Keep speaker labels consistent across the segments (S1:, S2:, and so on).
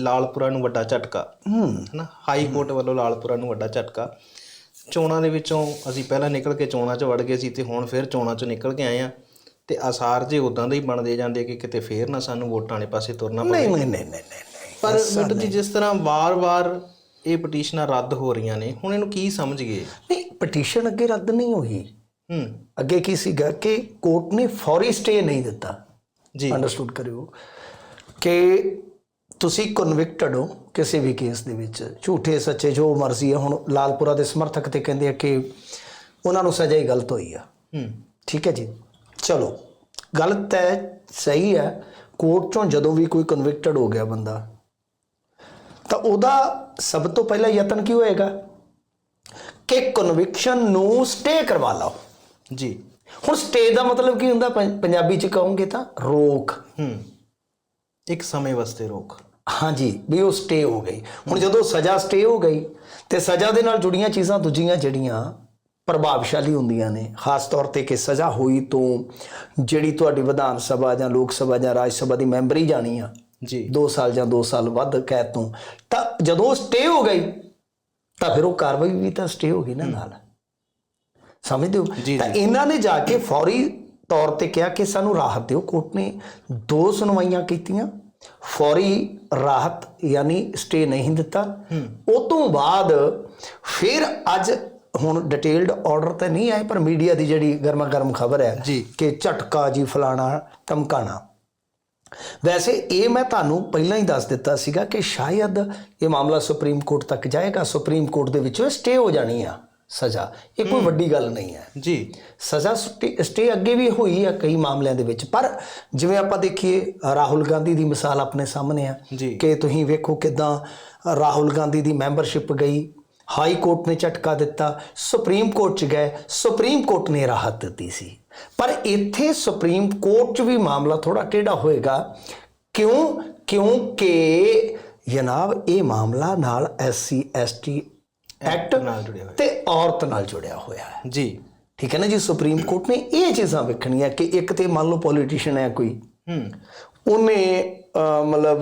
S1: ਲਾਲਪੁਰਾ ਨੂੰ ਵੱਡਾ ਝਟਕਾ।
S2: ਹੂੰ।
S1: ਹਨਾ? ਹਾਈ ਕੋਰਟ ਵੱਲੋਂ ਲਾਲਪੁਰਾ ਨੂੰ ਵੱਡਾ ਝਟਕਾ। ਚੋਣਾਂ ਦੇ ਵਿੱਚੋਂ ਅਸੀਂ ਪਹਿਲਾਂ ਨਿਕਲ ਕੇ ਚੋਣਾਂ 'ਚ ਵੜ ਗਏ ਸੀ ਤੇ ਹੁਣ ਫਿਰ ਚੋਣਾਂ 'ਚੋਂ ਨਿਕਲ ਕੇ ਆਏ ਆ ਤੇ ਆਸਾਰ ਜੇ ਉਦਾਂ ਦੇ ਹੀ ਬਣਦੇ ਜਾਂਦੇ ਕਿ ਕਿਤੇ ਫੇਰ ਨਾ ਸਾਨੂੰ ਵੋਟਾਂ ਵਾਲੇ ਪਾਸੇ ਤੁਰਨਾ ਪਵੇ।
S2: ਨਹੀਂ ਨਹੀਂ ਨਹੀਂ ਨਹੀਂ
S1: ਪਰ ਮਿੰਟੂ ਜੀ ਜਿਸ ਤਰ੍ਹਾਂ ਵਾਰ-ਵਾਰ ਇਹ ਪਟੀਸ਼ਨਾਂ ਰੱਦ ਹੋ ਰਹੀਆਂ ਨੇ ਹੁਣ ਇਹਨੂੰ ਕੀ ਸਮਝ ਗਏ?
S2: ਨਹੀਂ ਪਟੀਸ਼ਨ ਅੱਗੇ ਰੱਦ ਨਹੀਂ ਹੋਈ।
S1: ਹੂੰ।
S2: ਅੱਗੇ ਕੀ ਸੀਗਾ ਕਿ ਕੋਰਟ ਨੇ ਫੌਰੀ ਸਟੇ ਨਹੀਂ ਦਿੱਤਾ।
S1: ਜੀ।
S2: ਅੰਡਰਸਟੂਡ ਕਰਿਓ ਕਿ ਤੁਸੀਂ ਕਨਵਿਕਟਡ ਹੋ ਕਿਸੇ ਵੀ ਕੇਸ ਦੇ ਵਿੱਚ। ਝੂਠੇ ਸੱਚੇ ਜੋ ਮਰਜ਼ੀ ਹੈ ਹੁਣ ਲਾਲਪੁਰਾ ਦੇ ਸਮਰਥਕ ਤੇ ਕਹਿੰਦੇ ਆ ਕਿ ਉਹਨਾਂ ਨੂੰ ਸਜ਼ਾ ਹੀ ਗਲਤ ਹੋਈ ਆ।
S1: ਹੂੰ।
S2: ਠੀਕ ਹੈ ਜੀ? ਚਲੋ ਗਲਤ ਹੈ ਸਹੀ ਹੈ। ਕੋਰਟ ਚੋਂ ਜਦੋਂ ਵੀ ਕੋਈ ਕਨਵਿਕਟਡ ਹੋ ਗਿਆ ਬੰਦਾ ਤਾਂ ਉਹਦਾ ਸਭ ਤੋਂ ਪਹਿਲਾ ਯਤਨ ਕੀ ਹੋਏਗਾ? ਕਿ ਕਨਵਿਕਸ਼ਨ ਨੂੰ ਸਟੇ ਕਰਵਾ ਲਓ।
S1: ਜੀ।
S2: ਹੁਣ ਸਟੇ ਦਾ ਮਤਲਬ ਕੀ ਹੁੰਦਾ? ਪੰਜਾਬੀ ਚ ਕਹੋਗੇ ਤਾਂ ਰੋਕ।
S1: ਹੂੰ। ਇੱਕ ਸਮੇਂ ਵਾਸਤੇ ਰੋਕ।
S2: ਹਾਂਜੀ ਵੀ ਉਹ ਸਟੇ ਹੋ ਗਈ। ਹੁਣ ਜਦੋਂ ਸਜ਼ਾ ਸਟੇ ਹੋ ਗਈ ਤੇ ਸਜ਼ਾ ਦੇ ਨਾਲ ਜੁੜੀਆਂ ਚੀਜ਼ਾਂ ਦੂਜੀਆਂ ਜਿਹੜੀਆਂ ਪ੍ਰਭਾਵਸ਼ਾਲੀ ਹੁੰਦੀਆਂ ਨੇ ਖਾਸ ਤੌਰ ਤੇ ਕਿ ਸਜ਼ਾ ਹੋਈ ਤੋਂ ਜਿਹੜੀ ਤੁਹਾਡੀ ਵਿਧਾਨ ਸਭਾ ਜਾਂ ਲੋਕ ਸਭਾ ਜਾਂ ਰਾਜ ਸਭਾ ਦੀ ਮੈਂਬਰੀ ਜਾਣੀ ਆ
S1: ਜੀ।
S2: 2 ਸਾਲ ਜਾਂ 2 ਸਾਲ ਵੱਧ ਕੈਦ ਤੋਂ ਤਾਂ ਜਦੋਂ ਸਟੇ ਹੋ ਗਈ ਤਾਂ ਫਿਰ ਉਹ ਕਾਰਵਾਈ ਵੀ ਤਾਂ ਸਟੇ ਹੋ ਗਈ ਨਾ ਨਾਲ। ਸਮਝਦੇ ਹੋ? ਤਾਂ ਇਹਨਾਂ ਨੇ ਜਾ ਕੇ ਫੌਰੀ ਤੌਰ ਤੇ ਕਿਹਾ ਕਿ ਸਾਨੂੰ ਰਾਹਤ ਦਿਓ ਕੋਰਟ ਨੇ ਦੋ ਸੁਣਵਾਈਆਂ ਕੀਤੀਆਂ। ਫੌਰੀ ਰਾਹਤ ਯਾਨੀ ਸਟੇ ਨਹੀਂ ਦਿੱਤਾ। ਉਹ ਤੋਂ ਬਾਅਦ ਫਿਰ ਅੱਜ ਹੁਣ ਡਿਟੇਲਡ ਆਰਡਰ ਤੇ ਨਹੀਂ ਆਏ ਪਰ ਮੀਡੀਆ ਦੀ ਜਿਹੜੀ ਗਰਮਾ ਗਰਮ ਖਬਰ ਹੈ। ਕਿ ਝਟਕਾ ਜੀ ਫਲਾਣਾ ਧਮਕਾਣਾ। ਵੈਸੇ ਇਹ ਮੈਂ ਤੁਹਾਨੂੰ ਪਹਿਲਾਂ ਹੀ ਦੱਸ ਦਿੱਤਾ ਸੀਗਾ ਕਿ ਸ਼ਾਇਦ ਇਹ ਮਾਮਲਾ ਸੁਪਰੀਮ ਕੋਰਟ ਤੱਕ ਜਾਏਗਾ। ਸੁਪਰੀਮ ਕੋਰਟ ਦੇ ਵਿੱਚੋਂ ਸਟੇ ਹੋ ਜਾਣੀ ਆ। ਸਜ਼ਾ। ਇਹ ਕੋਈ ਵੱਡੀ ਗੱਲ ਨਹੀਂ ਹੈ।
S1: ਜੀ।
S2: ਸਜ਼ਾ ਸਟੇ ਅੱਗੇ ਵੀ ਹੋਈ ਆ ਕਈ ਮਾਮਲਿਆਂ ਦੇ ਵਿੱਚ। ਪਰ ਜਿਵੇਂ ਆਪਾਂ ਦੇਖੀਏ ਰਾਹੁਲ ਗਾਂਧੀ ਦੀ ਮਿਸਾਲ ਆਪਣੇ ਸਾਹਮਣੇ ਆ। ਕਿ ਤੁਸੀਂ ਵੇਖੋ ਕਿਦਾਂ ਰਾਹੁਲ ਗਾਂਧੀ ਦੀ ਮੈਂਬਰਸ਼ਿਪ ਗਈ ਹਾਈ ਕੋਰਟ ਨੇ ਝਟਕਾ ਦਿੱਤਾ ਸੁਪਰੀਮ ਕੋਰਟ ਚ ਗਏ ਸੁਪਰੀਮ ਕੋਰਟ ਨੇ ਰਾਹਤ ਦਿੱਤੀ ਸੀ। ਪਰ ਇੱਥੇ ਸੁਪਰੀਮ ਕੋਰਟ ਚ ਵੀ ਮਾਮਲਾ ਥੋੜਾ ਟੇਢਾ ਹੋਏਗਾ? ਕਿਉਂ ਕਿਉਂਕਿ ਜਨਾਬ ਇਹ ਮਾਮਲਾ ਨਾਲ ਐਸਸੀ ਐਸਟੀ ਐਕਟ
S1: ਨਾਲ ਜੁੜਿਆ ਹੋਇਆ।
S2: ਤੇ ਔਰਤ ਨਾਲ ਜੁੜਿਆ ਹੋਇਆ ਹੈ।
S1: ਜੀ।
S2: ਠੀਕ ਹੈ ਨਾ ਜੀ ਸੁਪਰੀਮ ਕੋਰਟ ਨੇ ਇਹ ਚੀਜ਼ਾਂ ਵੇਖਣੀਆਂ ਕਿ ਇੱਕ ਤੇ ਮੰਨ ਲਓ ਪੋਲੀਟੀਸ਼ੀਅਨ ਹੈ ਕੋਈ।
S1: ਹੂੰ।
S2: ਉਹਨੇ ਮਤਲਬ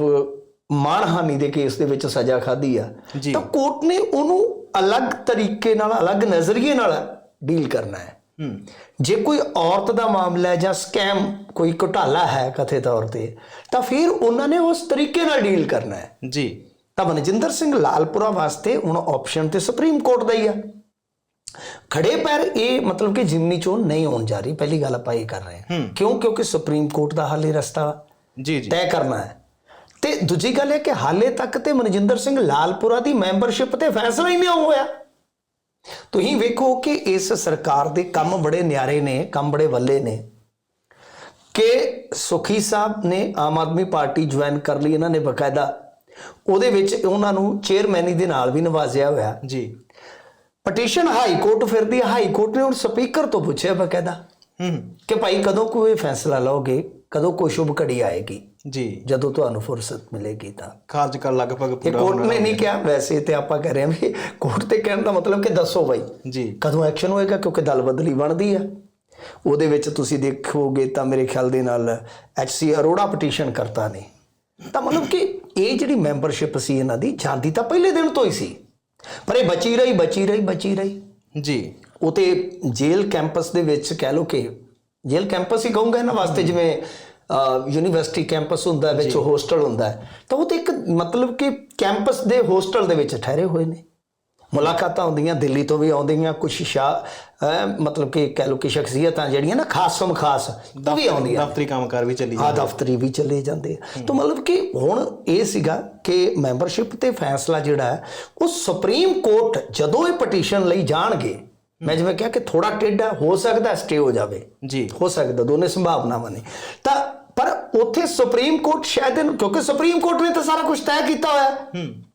S2: ਮਾਣਹਾਨੀ ਦੇ ਕੇਸ ਦੇ ਵਿੱਚ ਸਜ਼ਾ ਖਾਧੀ ਆ। ਤਾਂ ਕੋਰਟ ਨੇ ਉਹਨੂੰ ਅਲੱਗ ਤਰੀਕੇ ਨਾਲ ਅਲੱਗ ਨਜ਼ਰੀਏ ਨਾਲ ਡੀਲ ਕਰਨਾ ਹੈ।
S1: ਹੂੰ।
S2: ਜੇ ਕੋਈ ਔਰਤ ਦਾ ਮਾਮਲਾ ਹੈ ਜਾਂ ਸਕੈਮ ਕੋਈ ਘੁਟਾਲਾ ਹੈ ਕਥੇ ਤੌਰ ਤੇ ਤਾਂ ਫਿਰ ਉਹਨਾਂ ਨੇ ਉਸ ਤਰੀਕੇ ਨਾਲ ਡੀਲ ਕਰਨਾ ਹੈ।
S1: ਜੀ।
S2: ਤਾਂ ਮਨਜਿੰਦਰ ਸਿੰਘ ਲਾਲਪੁਰਾ ਵਾਸਤੇ ਹੁਣ ਆਪਸ਼ਨ ਤੇ ਸੁਪਰੀਮ ਕੋਰਟ ਦਾ ਹੀ ਆ। ਖੜੇ ਪੈਰ ਇਹ ਮਤਲਬ ਕਿ ਜਿਮਨੀ ਚੋਣ ਨਹੀਂ ਹੋਣ ਜਾ ਰਹੀ ਪਹਿਲੀ ਗੱਲ ਆਪਾਂ ਇਹ ਕਰ ਰਹੇ ਹਾਂ। ਕਿਉਂ? ਕਿਉਂਕਿ ਸੁਪਰੀਮ ਕੋਰਟ ਦਾ ਹਾਲੇ ਰਸਤਾ
S1: ਜੀ ਜੀ।
S2: ਤੈਅ ਕਰਨਾ ਹੈ। ਤੇ ਦੂਜੀ ਗੱਲ ਇਹ ਕਿ ਹਾਲੇ ਤੱਕ ਤੇ ਮਨਜਿੰਦਰ ਸਿੰਘ ਲਾਲਪੁਰਾ ਦੀ ਮੈਂਬਰਸ਼ਿਪ ਤੇ ਫੈਸਲਾ ਹੀ ਨਹੀਂ ਹੋਇਆ। ਤੁਸੀਂ ਵੇਖੋ ਕਿ ਇਸ ਸਰਕਾਰ ਦੇ ਕੰਮ ਬੜੇ ਨਿਆਰੇ ਨੇ ਕੰਮ ਬੜੇ ਵੱਲੇ ਨੇ। ਕਿ ਸੁਖੀ ਸਾਹਿਬ ਨੇ ਆਮ ਆਦਮੀ ਪਾਰਟੀ ਜੁਆਇਨ ਕਰ ਲਈ ਇਹਨਾਂ ਨੇ ਬਕਾਇਦਾ ਉਹਦੇ ਵਿੱਚ ਉਹਨਾਂ ਨੂੰ ਚੇਅਰਮੈਨੀ ਦੇ ਨਾਲ ਵੀ ਨਵਾਜ਼ਿਆ ਹੋਇਆ।
S1: ਜੀ।
S2: ਪਟੀਸ਼ਨ ਹਾਈ ਕੋਰਟ ਫਿਰਦੀ ਹਾਈ ਕੋਰਟ ਨੇ ਹੁਣ ਸਪੀਕਰ ਤੋਂ ਪੁੱਛਿਆ ਬਕਾਇਦਾ
S1: ਹੂੰ।
S2: ਕਿ ਭਾਈ ਕਦੋਂ ਕੋਈ ਫੈਸਲਾ ਲਓਗੇ? ਕਦੋਂ ਕੋਈ ਸ਼ੁਭ ਘੜੀ ਆਏਗੀ?
S1: ਜੀ।
S2: ਜਦੋਂ ਤੁਹਾਨੂੰ ਫੁਰਸਤ ਮਿਲੇਗੀ ਤਾਂ।
S1: ਖਾਰਜ ਕਰ ਲਗਭਗ ਪੂਰਾ
S2: ਕੋਰਟ ਨੇ ਨਹੀਂ ਕਿਹਾ। ਵੈਸੇ ਤੇ ਆਪਾਂ ਕਹਿ ਰਹੇ ਹਾਂ ਵੀ ਕੋਰਟ ਤੇ ਕਹਿਣ ਦਾ ਮਤਲਬ ਕਿ ਦੱਸੋ ਭਾਈ
S1: ਜੀ।
S2: ਕਦੋਂ ਐਕਸ਼ਨ ਹੋਏਗਾ? ਕਿਉਂਕਿ ਦਲ ਬਦਲੀ ਬਣਦੀ ਆ। ਉਹਦੇ ਵਿੱਚ ਤੁਸੀਂ ਦੇਖੋਗੇ ਤਾਂ ਮੇਰੇ ਖਿਆਲ ਦੇ ਨਾਲ ਐਚਸੀ ਅਰੋੜਾ ਪਟੀਸ਼ਨ ਕਰਤਾ ਨੇ। ਤਾਂ ਮਤਲਬ ਕਿ ਇਹ ਜਿਹੜੀ ਮੈਂਬਰਸ਼ਿਪ ਸੀ ਇਹਨਾਂ ਦੀ ਜਾਂਦੀ ਤਾਂ ਪਹਿਲੇ ਦਿਨ ਤੋਂ ਹੀ ਸੀ। ਪਰ ਇਹ ਬਚੀ ਰਹੀ ਬਚੀ ਰਹੀ ਬਚੀ ਰਹੀ।
S1: ਜੀ।
S2: ਉਹ ਤੇ ਜੇਲ੍ਹ ਕੈਂਪਸ ਦੇ ਵਿੱਚ ਕਹਿ ਲੋ ਕਿ ਜੇਲ੍ਹ ਕੈਂਪਸ ਹੀ ਕਹੂੰਗਾ ਇਹਨਾਂ ਵਾਸਤੇ ਜਿਵੇਂ ਯੂਨੀਵਰਸਿਟੀ ਕੈਂਪਸ ਹੁੰਦਾ ਵਿੱਚ ਹੋਸਟਲ ਹੁੰਦਾ। ਤਾਂ ਉਹ ਤੇ ਇੱਕ ਮਤਲਬ ਕਿ ਕੈਂਪਸ ਦੇ ਹੋਸਟਲ ਦੇ ਵਿੱਚ ਠਹਿਰੇ ਹੋਏ ਨੇ। ਮੁਲਾਕਾਤਾਂ ਹੁੰਦੀਆਂ ਦਿੱਲੀ ਤੋਂ ਵੀ ਆਉਂਦੀਆਂ ਕੁਝ ਸ਼ਾ ਮਤਲਬ ਕਿ ਕਹਿ ਲੋ ਕਿ ਸ਼ਖਸੀਅਤਾਂ ਜਿਹੜੀਆਂ ਨਾ ਖਾਸਮ ਖਾਸ ਉਹ ਵੀ ਆਉਂਦੀਆਂ।
S1: ਦਫ਼ਤਰੀ ਕੰਮਕਾਰ ਵੀ ਚੱਲੀ
S2: ਆ ਦਫ਼ਤਰੀ ਵੀ ਚਲੇ ਜਾਂਦੇ ਆ। ਤਾਂ ਮਤਲਬ ਕਿ ਹੁਣ ਇਹ ਸੀਗਾ ਕਿ ਮੈਂਬਰਸ਼ਿਪ ਤੇ ਫੈਸਲਾ ਜਿਹੜਾ ਹੈ ਉਹ ਸੁਪਰੀਮ ਕੋਰਟ ਜਦੋਂ ਇਹ ਪਟੀਸ਼ਨ ਲਈ ਜਾਣਗੇ ਮੈਂ ਜਿਵੇਂ ਕਿਹਾ ਕਿ ਥੋੜਾ ਟੇਢਾ ਹੋ ਸਕਦਾ ਸਟੇ ਹੋ ਜਾਵੇ।
S1: ਜੀ।
S2: ਹੋ ਸਕਦਾ ਦੋਨੇ ਸੰਭਾਵਨਾਵਾਂ ਨੇ। ਤਾਂ ਪਰ ਉੱਥੇ ਸੁਪਰੀਮ ਕੋਰਟ ਸ਼ਾਇਦ ਕਿਉਂਕਿ ਸੁਪਰੀਮ ਕੋਰਟ ਨੇ ਤਾਂ ਸਾਰਾ ਕੁਝ ਤੈਅ ਕੀਤਾ ਹੋਇਆ। ਹੂੰ।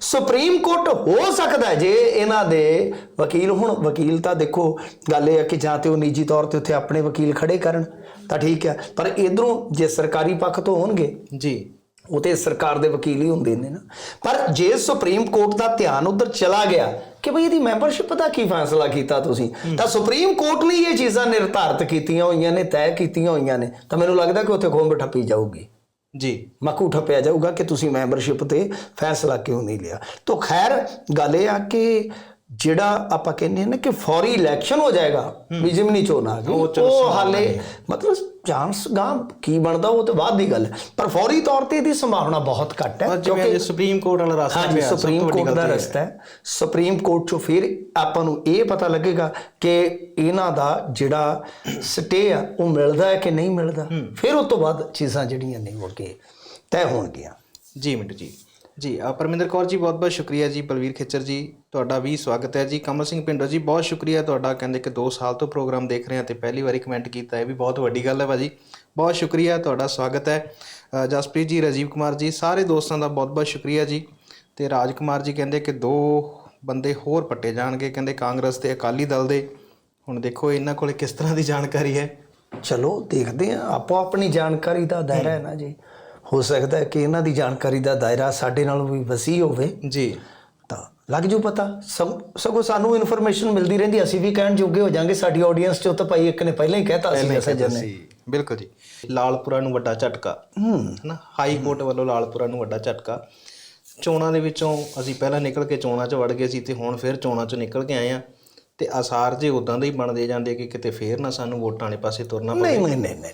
S2: ਸੁਪਰੀਮ ਕੋਰਟ ਹੋ ਸਕਦਾ ਜੇ ਇਹਨਾਂ ਦੇ ਵਕੀਲ ਹੁਣ ਵਕੀਲ ਤਾਂ ਦੇਖੋ ਗੱਲ ਇਹ ਹੈ ਕਿ ਜਾਂ ਤੇ ਉਹ ਨਿੱਜੀ ਤੌਰ ਤੇ ਉੱਥੇ ਆਪਣੇ ਵਕੀਲ ਖੜੇ ਕਰਨ ਤਾਂ ਠੀਕ ਹੈ। ਪਰ ਇਧਰੋਂ ਜੇ ਸਰਕਾਰੀ ਪੱਖ ਤੋਂ ਹੋਣਗੇ
S1: ਜੀ।
S2: ਉਹ ਤੇ ਸਰਕਾਰ ਦੇ ਵਕੀਲ ਹੀ ਹੁੰਦੇ ਨੇ ਨਾ। ਪਰ ਜੇ ਸੁਪਰੀਮ ਕੋਰਟ ਦਾ ਧਿਆਨ ਉਧਰ ਚਲਾ ਗਿਆ ਕਿ ਭਈ ਇਹਦੀ ਮੈਂਬਰਸ਼ਿਪ ਦਾ ਕੀ ਫੈਸਲਾ ਕੀਤਾ ਤੁਸੀਂ ਤਾਂ ਸੁਪਰੀਮ ਕੋਰਟ ਨੇ ਇਹ ਚੀਜ਼ਾਂ ਨਿਰਧਾਰਤ ਕੀਤੀਆਂ ਹੋਈਆਂ ਨੇ ਤੈਅ ਕੀਤੀਆਂ ਹੋਈਆਂ ਨੇ ਤਾਂ ਮੈਨੂੰ ਲੱਗਦਾ ਕਿ ਉੱਥੇ ਖੋਂਬ ਠੱਪੀ ਜਾਊਗੀ।
S1: ਜੀ।
S2: ਮੱਕੂ ਠੱਪਿਆ ਜਾਊਗਾ ਕਿ ਤੁਸੀਂ ਮੈਂਬਰਸ਼ਿਪ ਤੇ ਫੈਸਲਾ ਕਿਉਂ ਨਹੀਂ ਲਿਆ? ਤਾਂ ਖੈਰ ਗੱਲ ਇਹ ਆ ਕਿ ਜਿਹੜਾ ਆਪਾਂ ਕਹਿੰਦੇ ਨਾ ਕਿ ਫੌਰੀ ਇਲੈਕਸ਼ਨ ਹੋ ਜਾਏਗਾ ਵੀ ਜਿਮਨੀ ਚੋਣ ਆ ਗਈ
S1: ਉਹ
S2: ਹਾਲੇ ਮਤਲਬ ਚਾਂਸ ਗਾਂ ਕੀ ਬਣਦਾ ਉਹ ਤੇ ਬਾਅਦ ਦੀ ਗੱਲ। ਹੈ ਪਰ ਫੌਰੀ ਤੌਰ ਤੇ ਇਹਦੀ ਸੰਭਾਵਨਾ ਬਹੁਤ ਘੱਟ ਹੈ
S1: ਅੱਜ ਸੁਪਰੀਮ ਕੋਰਟ ਵਾਲਾ ਰਸਤਾ ਤੋਂ
S2: ਸੁਪਰੀਮ ਕੋਰਟ ਦਾ
S1: ਹੈ।
S2: ਰਸਤਾ ਹੈ। ਸੁਪਰੀਮ ਕੋਰਟ ਚੋਂ ਫਿਰ ਆਪਾਂ ਨੂੰ ਇਹ ਪਤਾ ਲੱਗੇਗਾ ਕਿ ਇਹਨਾਂ ਦਾ ਜਿਹੜਾ ਸਟੇ ਆ ਉਹ ਮਿਲਦਾ ਹੈ ਕਿ ਨਹੀਂ ਮਿਲਦਾ। ਫਿਰ ਉਸ ਤੋਂ ਬਾਅਦ ਚੀਜ਼ਾਂ ਜਿਹੜੀਆਂ ਨਹੀਂ ਹੋ ਕੇ ਤੈਅ ਹੋਣਗੀਆਂ।
S1: ਜੀ ਮਿੰਟੂ ਜੀ। ਜੀ ਪਰਮਿੰਦਰ ਕੌਰ ਜੀ, ਬਹੁਤ ਬਹੁਤ ਸ਼ੁਕਰੀਆ ਜੀ, ਬਲਵੀਰ ਖਿੱਚਰ ਜੀ, ਤੁਹਾਡਾ ਵੀ ਸਵਾਗਤ ਹੈ ਜੀ। ਕਮਲ ਸਿੰਘ ਪਿੰਡੋ ਜੀ, ਬਹੁਤ ਸ਼ੁਕਰੀਆ ਤੁਹਾਡਾ, ਕਹਿੰਦੇ ਕਿ 2 ਸਾਲ ਤੋਂ ਪ੍ਰੋਗਰਾਮ ਦੇਖ ਰਹੇ ਹਾਂ ਤੇ ਪਹਿਲੀ ਵਾਰੀ ਕਮੈਂਟ ਕੀਤਾ, ਇਹ ਵੀ ਬਹੁਤ ਵੱਡੀ ਗੱਲ ਹੈ ਭਾਜੀ। ਬਹੁਤ ਸ਼ੁਕਰੀਆ, ਤੁਹਾਡਾ ਸਵਾਗਤ ਹੈ। ਜਸਪ੍ਰੀਤ ਜੀ, ਰਾਜੀਵ ਕੁਮਾਰ ਜੀ, ਸਾਰੇ ਦੋਸਤਾਂ ਦਾ ਬਹੁਤ ਬਹੁਤ ਸ਼ੁਕਰੀਆ ਜੀ। ਤੇ ਰਾਜ ਕੁਮਾਰ ਜੀ ਕਹਿੰਦੇ ਕਿ ਦੋ ਬੰਦੇ ਹੋਰ ਪੱਟੇ ਜਾਣਗੇ, ਕਹਿੰਦੇ ਕਾਂਗਰਸ ਤੇ ਅਕਾਲੀ ਦਲ ਦੇ। ਹੁਣ ਦੇਖੋ, ਇਹਨਾਂ ਕੋਲੇ ਕਿਸ ਤਰ੍ਹਾਂ ਦੀ ਜਾਣਕਾਰੀ ਹੈ।
S2: ਚਲੋ, ਦੇਖਦੇ ਹਾਂ। ਆਪੋ ਆਪਣੀ ਜਾਣਕਾਰੀ ਦਾ ਦਾਇਰਾ ਹੈ ਨਾ ਜੀ। ਹੋ ਸਕਦਾ ਹੈ ਕਿ ਇਹਨਾਂ ਦੀ ਜਾਣਕਾਰੀ ਦਾ ਦਾਇਰਾ ਸਾਡੇ ਨਾਲੋਂ ਵੀ ਵਸੀ ਹੋਵੇ।
S1: ਜੀ।
S2: ਤਾਂ ਲੱਗ ਜੂ ਪਤਾ। ਸਗ- ਸਾਨੂੰ ਇਨਫੋਰਮੇਸ਼ਨ ਮਿਲਦੀ ਰਹਿੰਦੀ ਅਸੀਂ ਵੀ ਕਹਿਣ ਜੋਗੇ ਹੋ ਜਾਾਂਗੇ। ਸਾਡੀ ਆਡੀਅנס ਚੋਂ ਤਾਂ ਭਾਈ ਇੱਕ ਨੇ ਪਹਿਲਾਂ ਹੀ ਕਹਿਤਾ ਸੀ ਸੱਜਣ ਨੇ
S1: ਸੀ। ਬਿਲਕੁਲ ਜੀ। ਲਾਲਪੁਰਾ ਨੂੰ ਵੱਡਾ ਝਟਕਾ। ਹਨਾ? ਹਾਈ ਕੋਰਟ ਵੱਲੋਂ ਲਾਲਪੁਰਾ ਨੂੰ ਵੱਡਾ ਝਟਕਾ। ਚੋਣਾਂ ਦੇ ਵਿੱਚੋਂ ਅਸੀਂ ਪਹਿਲਾਂ ਨਿਕਲ ਕੇ ਚੋਣਾਂ 'ਚ ਵੜ ਗਏ ਸੀ ਤੇ ਹੁਣ ਫਿਰ ਚੋਣਾਂ 'ਚੋਂ ਨਿਕਲ ਕੇ ਆਏ ਆ। ਤੇ ਆਸਾਰ ਜੇ ਉਦਾਂ ਦੇ ਹੀ ਬਣਦੇ ਜਾਂਦੇ ਕਿ ਕਿਤੇ ਫੇਰ ਨਾ ਸਾਨੂੰ ਵੋਟਾਂ ਵਾਲੇ ਪਾਸੇ ਤੁਰਨਾ ਪਵੇ।
S2: ਨਹੀਂ ਨਹੀਂ ਨਹੀਂ ਨਹੀਂ ਨਹੀਂ।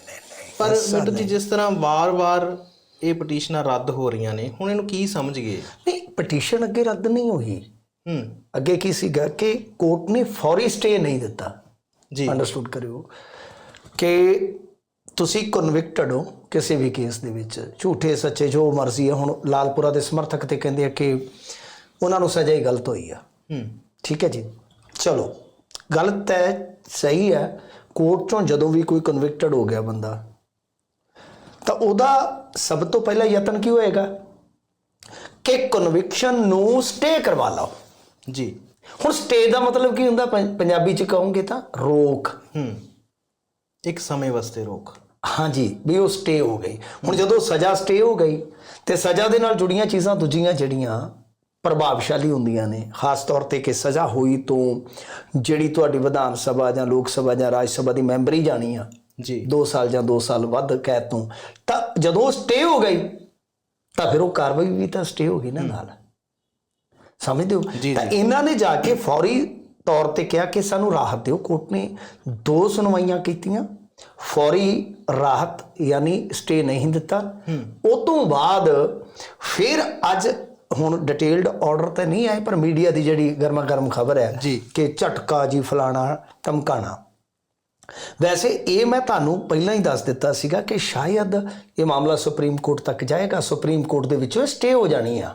S1: ਪਰ ਮਿੰਟੂ ਜੀ ਜਿਸ ਤਰ੍ਹਾਂ ਵਾਰ-ਵਾਰ ਇਹ ਪਟੀਸ਼ਨਾਂ ਰੱਦ ਹੋ ਰਹੀਆਂ ਨੇ। ਹੁਣ ਇਹਨੂੰ ਕੀ ਸਮਝ ਗਏ?
S2: ਨਹੀਂ ਪਟੀਸ਼ਨ ਅੱਗੇ ਰੱਦ ਨਹੀਂ ਹੋਈ।
S1: ਹੂੰ।
S2: ਅੱਗੇ ਕੀ ਸੀਗਾ ਕਿ ਕੋਰਟ ਨੇ ਫੌਰੀ ਸਟੇ ਨਹੀਂ ਦਿੱਤਾ।
S1: ਜੀ।
S2: ਅੰਡਰਸਟੂਡ ਕਰਿਓ ਕਿ ਤੁਸੀਂ ਕਨਵਿਕਟਡ ਹੋ ਕਿਸੇ ਵੀ ਕੇਸ ਦੇ ਵਿੱਚ। ਝੂਠੇ ਸੱਚੇ ਜੋ ਮਰਜ਼ੀ ਹੈ ਹੁਣ ਲਾਲਪੁਰਾ ਦੇ ਸਮਰਥਕ ਤੇ ਕਹਿੰਦੇ ਆ ਕਿ ਉਹਨਾਂ ਨੂੰ ਸਜ਼ਾ ਹੀ ਗਲਤ ਹੋਈ ਆ।
S1: ਹੂੰ।
S2: ਠੀਕ ਹੈ ਜੀ। ਚਲੋ ਗਲਤ ਹੈ ਸਹੀ ਹੈ। ਕੋਰਟ ਚੋਂ ਜਦੋਂ ਵੀ ਕੋਈ ਕਨਵਿਕਟਡ ਹੋ ਗਿਆ ਬੰਦਾ ਤਾਂ ਉਹਦਾ ਸਭ ਤੋਂ ਪਹਿਲਾ ਯਤਨ ਕੀ ਹੋਏਗਾ? ਕਿ ਕਨਵਿਕਸ਼ਨ ਨੂੰ ਸਟੇ ਕਰਵਾ ਲਓ।
S1: ਜੀ।
S2: ਹੁਣ ਸਟੇ ਦਾ ਮਤਲਬ ਕੀ ਹੁੰਦਾ? ਪੰਜਾਬੀ ਚ ਕਹੋਗੇ ਤਾਂ ਰੋਕ।
S1: ਹੂੰ। ਇੱਕ ਸਮੇਂ ਵਾਸਤੇ ਰੋਕ।
S2: ਹਾਂਜੀ ਵੀ ਉਹ ਸਟੇ ਹੋ ਗਈ। ਹੁਣ ਜਦੋਂ ਸਜ਼ਾ ਸਟੇ ਹੋ ਗਈ ਤੇ ਸਜ਼ਾ ਦੇ ਨਾਲ ਜੁੜੀਆਂ ਚੀਜ਼ਾਂ ਦੂਜੀਆਂ ਜਿਹੜੀਆਂ ਪ੍ਰਭਾਵਸ਼ਾਲੀ ਹੁੰਦੀਆਂ ਨੇ ਖਾਸ ਤੌਰ ਤੇ ਕਿ ਸਜ਼ਾ ਹੋਈ ਤੋਂ ਜਿਹੜੀ ਤੁਹਾਡੀ ਵਿਧਾਨ ਸਭਾ ਜਾਂ ਲੋਕ ਸਭਾ ਜਾਂ ਰਾਜ ਸਭਾ ਦੀ ਮੈਂਬਰੀ ਜਾਣੀ ਆ
S1: ਜੀ।
S2: 2 ਸਾਲ ਜਾਂ 2 ਸਾਲ ਵੱਧ ਕੈਦ ਤੋਂ। ਤਾਂ ਜਦੋਂ ਸਟੇ ਹੋ ਗਈ ਤਾਂ ਫਿਰ ਉਹ ਕਾਰਵਾਈ ਵੀ ਤਾਂ ਸਟੇ ਹੋ ਗਈ ਨਾ ਨਾਲ। ਸਮਝਦੇ ਹੋ? ਤਾਂ ਇਹਨਾਂ ਨੇ ਜਾ ਕੇ ਫੌਰੀ ਤੌਰ ਤੇ ਕਿਹਾ ਕਿ ਸਾਨੂੰ ਰਾਹਤ ਦਿਓ। ਕੋਰਟ ਨੇ ਦੋ ਸੁਣਵਾਈਆਂ ਕੀਤੀਆਂ। ਫੌਰੀ ਰਾਹਤ ਯਾਨੀ ਸਟੇ ਨਹੀਂ ਦਿੱਤਾ। ਉਹ ਤੋਂ ਬਾਅਦ ਫਿਰ ਅੱਜ ਹੁਣ ਡਿਟੇਲਡ ਆਰਡਰ ਤੇ ਨਹੀਂ ਆਏ ਪਰ ਮੀਡੀਆ ਦੀ ਜਿਹੜੀ ਗਰਮਾ ਗਰਮ ਖਬਰ ਹੈ। ਕਿ ਝਟਕਾ ਜੀ ਫਲਾਣਾ ਧਮਕਾਣਾ। ਵੈਸੇ ਇਹ ਮੈਂ ਤੁਹਾਨੂੰ ਪਹਿਲਾਂ ਹੀ ਦੱਸ ਦਿੱਤਾ ਸੀਗਾ ਕਿ ਸ਼ਾਇਦ ਇਹ ਮਾਮਲਾ ਸੁਪਰੀਮ ਕੋਰਟ ਤੱਕ ਜਾਏਗਾ। ਸੁਪਰੀਮ ਕੋਰਟ ਦੇ ਵਿੱਚੋਂ ਸਟੇ ਹੋ ਜਾਣੀ ਆ।